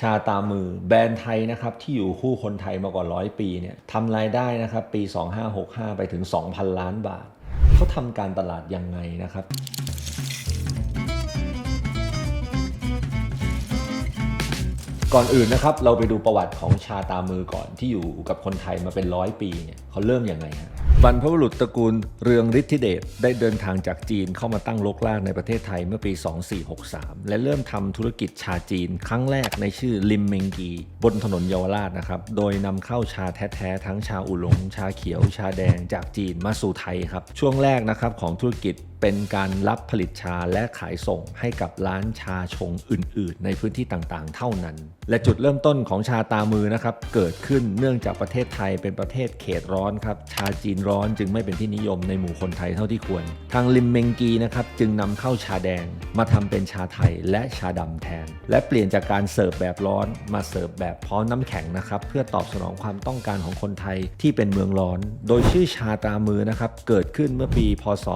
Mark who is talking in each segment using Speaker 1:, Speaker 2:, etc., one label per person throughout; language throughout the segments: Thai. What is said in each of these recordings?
Speaker 1: ชาตามือ แบรนด์ไทยนะครับที่อยู่คู่คนไทยมากว่าร้อยปีเนี่ยทำรายได้นะครับปี 2565 ไปถึง 2,000 ล้านบาทเขาทำการตลาดยังไงนะครับก่อนอื่นนะครับเราไปดูประวัติของชาตามือก่อนที่อยู่กับคนไทยมาเป็นร้อยปีเนี่ยเขาเริ่มยังไงฮะ บรรพบุรุษตระกูลเรืองฤทธิเดชได้เดินทางจากจีนเข้ามาตั้งลกลากในประเทศไทยเมื่อปี 2463 และเริ่มทำธุรกิจชาจีนครั้งแรกในชื่อลิมเมงกี บนถนนเยาวราชนะครับ โดยนำเข้าชาแท้ๆ ทั้งชาอุหลง ชาเขียว ชาแดงจากจีนมาสู่ไทยครับ ช่วงแรกนะครับของธุรกิจเป็นการรับผลิตชาและขายส่งให้กับร้านชาชงอื่น ๆ ในพื้นที่ต่างๆ เท่านั้น และจุดเริ่มต้นของชาตามือนะครับ เกิดขึ้นเนื่องจากประเทศไทยเป็นประเทศเขตร้อนครับ ชาจีนร้อนจึงไม่เป็นที่นิยมในหมู่คนไทยเท่าที่ควร ทางลิมเมงกีนะครับจึงนำเข้าชาแดงมาทำเป็นชาไทยและชาดำแทน และเปลี่ยนจากการเสิร์ฟแบบร้อนมาเสิร์ฟแบบพร้อมน้ำแข็งนะครับเพื่อตอบสนองความต้องการของคนไทยที่เป็นเมืองร้อน โดยชื่อชาตามือนะครับเกิดขึ้นเมื่อปี พศ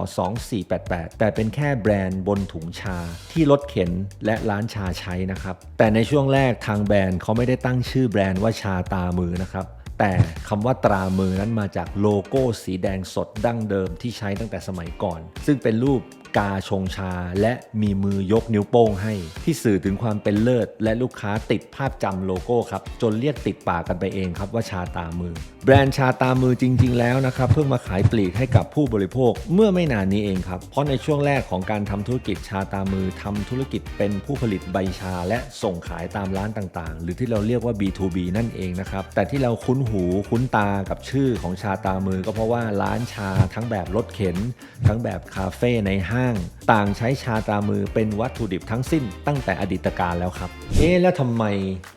Speaker 1: 2488 แต่เป็นแค่แบรนด์บนถุงชาที่รถเข็นและร้านชาใช้นะครับ แต่ในช่วงแรกทางแบรนด์เขาไม่ได้ตั้งชื่อแบรนด์ว่าชาตามือนะครับแต่คำว่าตรามือนั้นมาจากโลโก้สีแดงสดดั้งเดิมที่ใช้ตั้งแต่สมัยก่อน ซึ่งเป็นรูป กาชงชา และมีมือยกนิ้วโป้งให้ ที่สื่อถึงความเป็นเลิศ และลูกค้าติดภาพจำโลโก้ครับ จนเรียกติดปากกันไปเองครับว่าชาตามือ แบรนด์ชาตามือจริง ๆ แล้วนะครับ เพิ่งมาขายปลีกให้กับผู้บริโภคเมื่อไม่นานนี้เองครับ เพราะในช่วงแรกของการทำธุรกิจชาตามือทำธุรกิจเป็นผู้ผลิตใบชา และส่งขายตามร้านต่างๆ หรือที่เราเรียกว่า B2B นั่นเองนะครับแต่ที่เราคุ้นหูคุ้นตากับชื่อของชาตามือ ก็เพราะว่าร้านชาทั้งแบบรถเข็น ทั้งแบบคาเฟ่ในห้างต่างใช้ชาตามือเป็นวัตถุดิบทั้งสิ้นตั้งแต่อดีตการแล้วครับ เอ๊แล้วทำไม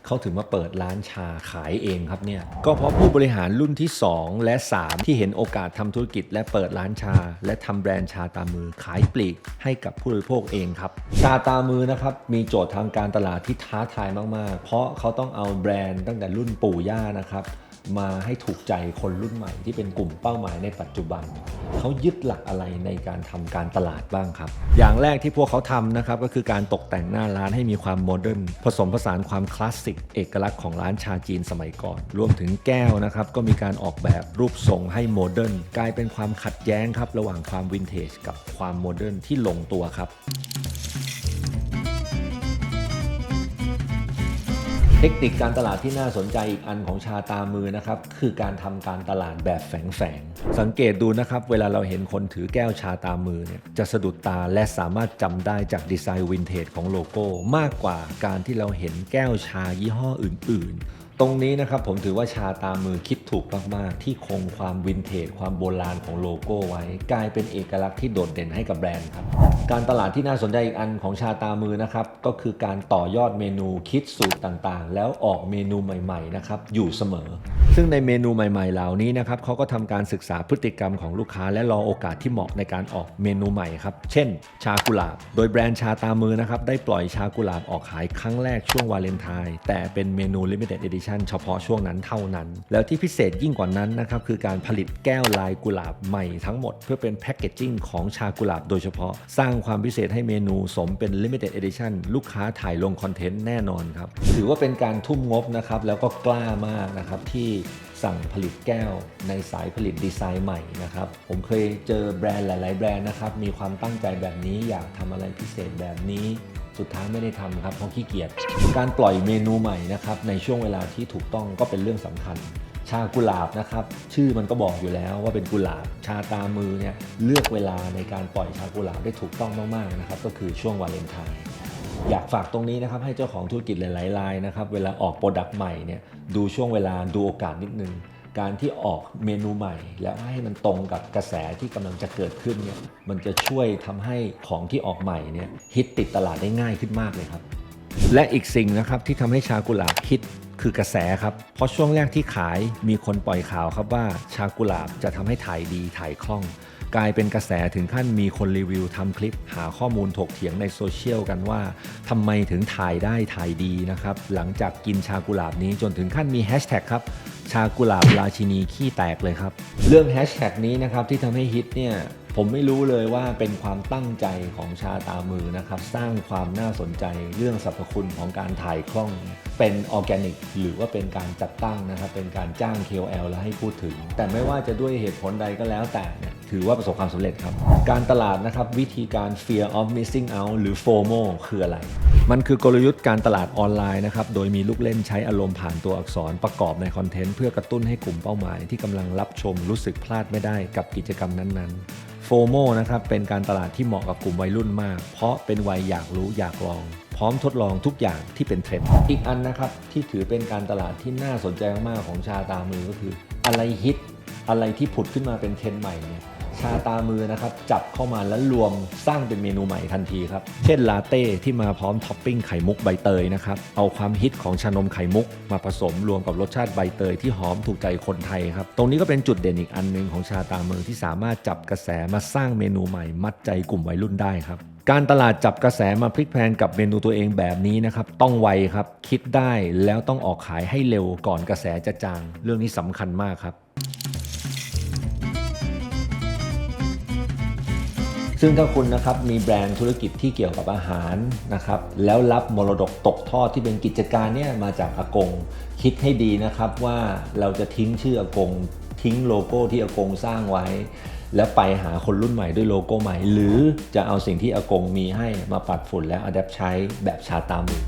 Speaker 1: เขาถึงมาเปิดร้านชาขายเองครับเนี่ย ก็เพราะผู้บริหารรุ่นที่ 2 และ 3 ที่เห็นโอกาสทำธุรกิจ และเปิดร้านชา และทำแบรนด์ชาตามือขายปลีกให้กับผู้บริโภคเองครับ ชาตามือนะครับมีโจทย์ทางการตลาดที่ท้าทายมากๆ เพราะเขาต้องเอาแบรนด์ตั้งแต่รุ่นปู่ย่านะครับ มาให้ถูกใจคนรุ่นใหม่ที่เป็นกลุ่มเป้าหมายในปัจจุบัน เขายึดหลักอะไรในการทำการตลาดบ้างครับ อย่างแรกที่พวกเขาทำนะครับก็คือการตกแต่งหน้าร้านให้มีความโมเดิร์นผสมผสานความคลาสสิกเอกลักษณ์ของร้านชาจีนสมัยก่อน รวมถึงแก้วนะครับก็มีการออกแบบรูปทรงให้โมเดิร์นกลายเป็นความขัดแย้งครับระหว่างความวินเทจกับความโมเดิร์นที่ลงตัวครับ ทคนิคการตลาดที่น่าสนใจอีกอันของชาตามือนะครับ คือการทำการตลาดแบบแฝงๆสังเกตดูนะครับ เวลาเราเห็นคนถือแก้วชาตามือเนี่ยจะสะดุดตาและสามารถจำได้จากดีไซน์วินเทจของโลโก้ มากกว่าการที่เราเห็นแก้วชายี่ห้ออื่น ๆ ตรงนี้นะครับผมถือว่าชาตามือคิดถูกมากๆ ที่คงความวินเทจความโบราณของโลโก้ไว้ กลายเป็นเอกลักษณ์ที่โดดเด่นให้กับแบรนด์ครับ การตลาดที่น่าสนใจอีกอันของชาตามือนะครับ ก็คือการต่อยอดเมนูคิดสูตรต่างๆ แล้วออกเมนูใหม่ๆนะครับอยู่เสมอ ซึ่งในเมนูใหม่ ๆ เหล่านี้นะครับเขาก็ทำการศึกษาพฤติกรรมของลูกค้า และรอโอกาสที่เหมาะในการออกเมนูใหม่ครับเช่น ชากุหลาบ โดยแบรนด์ชาตามือนะครับได้ปล่อยชากุหลาบออกขายครั้งแรกช่วงวาเลนไทน์แต่เป็นเมนู Limited Edition เฉพาะช่วงนั้นเท่านั้น แล้วที่พิเศษยิ่งกว่านั้นนะครับคือการผลิตแก้วลายกุหลาบใหม่ทั้งหมด เพื่อเป็นแพคเกจจิ้งของชากุหลาบโดยเฉพาะ สร้างความพิเศษให้เมนูสมเป็น Limited Edition ลูกค้าถ่ายลงคอนเทนต์แน่นอนครับถือว่าเป็นการทุ่มงบนะครับแล้วก็กล้ามากนะครับที่ สั่งผลิตแก้วในสายผลิตดีไซน์ใหม่นะครับ ผมเคยเจอแบรนด์หลาย ๆ แบรนด์นะครับ มีความตั้งใจแบบนี้อยากทำอะไรพิเศษแบบนี้สุดท้ายไม่ได้ทำครับเพราะขี้เกียจ การปล่อยเมนูใหม่นะครับในช่วงเวลาที่ถูกต้องก็เป็นเรื่องสำคัญ ชากุหลาบนะครับ ชื่อมันก็บอกอยู่แล้วว่าเป็นกุหลาบ ชาตามือเนี่ยเลือกเวลาในการปล่อยชากุหลาบได้ถูกต้องมากๆนะครับ ก็คือช่วงวาเลนไทน์อยากฝากตรงนี้นะครับให้เจ้าของธุรกิจหลายๆรายนะครับ เวลาออกโปรดักต์ใหม่เนี่ย ดูช่วงเวลาดูโอกาสนิดนึง การที่ออกเมนูใหม่ แล้วให้มันตรงกับกระแสที่กำลังจะเกิดขึ้นเนี่ยมันจะช่วยทำให้ของที่ออกใหม่เนี่ยฮิตติดตลาดได้ง่ายขึ้นมากเลยครับ และอีกสิ่งนะครับที่ทำให้ชากุหลาบฮิตคือกระแสครับ เพราะช่วงแรกที่ขายมีคนปล่อยข่าวครับว่าชากุหลาบจะทำให้ถ่ายดีถ่ายคล่อง กลายเป็นกระแสถึงขั้นมีคนรีวิวทำคลิป หาข้อมูลถกเถียงในโซเชียลกันว่าทำไมถึงถ่ายได้ถ่ายดีนะครับ หลังจากกินชากุหลาบนี้จนถึงขั้นมีแฮชแท็กครับชากุหลาบราชินีขี้แตกเลยครับ เรื่องแฮชแท็กนี้นะครับที่ทำให้ฮิตเนี่ยผมไม่รู้เลยว่าเป็นความตั้งใจของชาตามือนะครับ สร้างความน่าสนใจเรื่องสรรพคุณของการถ่ายคล่อง เป็นออร์แกนิก หรือว่าเป็นการจัดตั้งนะครับ เป็นการจ้าง KOL แล้วให้พูดถึง แต่ไม่ว่าจะด้วยเหตุผลใดก็แล้วแต่ ถือว่าประสบความสำเร็จครับ การตลาดนะครับวิธีการ fear of missing out หรือ FOMO คืออะไร มันคือกลยุทธ์การตลาดออนไลน์นะครับ โดยมีลูกเล่นใช้อารมณ์ผ่านตัวอักษรประกอบในคอนเทนต์ เพื่อกระตุ้นให้กลุ่มเป้าหมาย ที่กำลังรับชมรู้สึกพลาดไม่ได้กับกิจกรรมนั้นๆโฟโมนะครับเป็นการตลาดที่เหมาะกับกลุ่มวัยรุ่นมาก เพราะเป็นวัยอยากรู้อยากลองพร้อมทดลองทุกอย่างที่เป็นเทรนด์อีกอันนะครับ ที่ถือเป็นการตลาดที่น่าสนใจมากๆของชาตามือก็คือ อะไรฮิตอะไรที่ผุดขึ้นมาเป็นเทรนด์ใหม่เนี่ย ชาตามือนะครับ จับเข้ามาแล้วรวมสร้างเป็นเมนูใหม่ทันทีครับ เช่นลาเต้ที่มาพร้อมท็อปปิ้งไข่มุกใบเตยนะครับ เอาความฮิตของชานมไข่มุก มาผสมรวมกับรสชาติใบเตยที่หอมถูกใจคนไทยครับ ตรงนี้ก็เป็นจุดเด่นอีกอันหนึ่งของชาตามือที่สามารถจับกระแสมาสร้างเมนูใหม่ มัดใจกลุ่มวัยรุ่นได้ครับการตลาดจับกระแสมาพลิกแพลงกับเมนูตัวเองแบบนี้นะครับ ต้องไวครับ คิดได้แล้วต้องออกขายให้เร็วก่อนกระแสจะจาง เรื่องนี้สำคัญมากครับ ซึ่งถ้าคุณนะครับมีแบรนด์ธุรกิจที่เกี่ยวกับอาหารนะครับแล้วรับมรดกตกทอดที่เป็นกิจการเนี่ยมาจากอากง คิดให้ดีนะครับว่าเราจะทิ้งชื่ออากง ทิ้งโลโก้ที่อากงสร้างไว้ แล้วไปหาคนรุ่นใหม่ด้วยโลโก้ใหม่ หรือจะเอาสิ่งที่อากงมีให้มาปัดฝุ่นและอัดแอปใช้แบบชาตามือ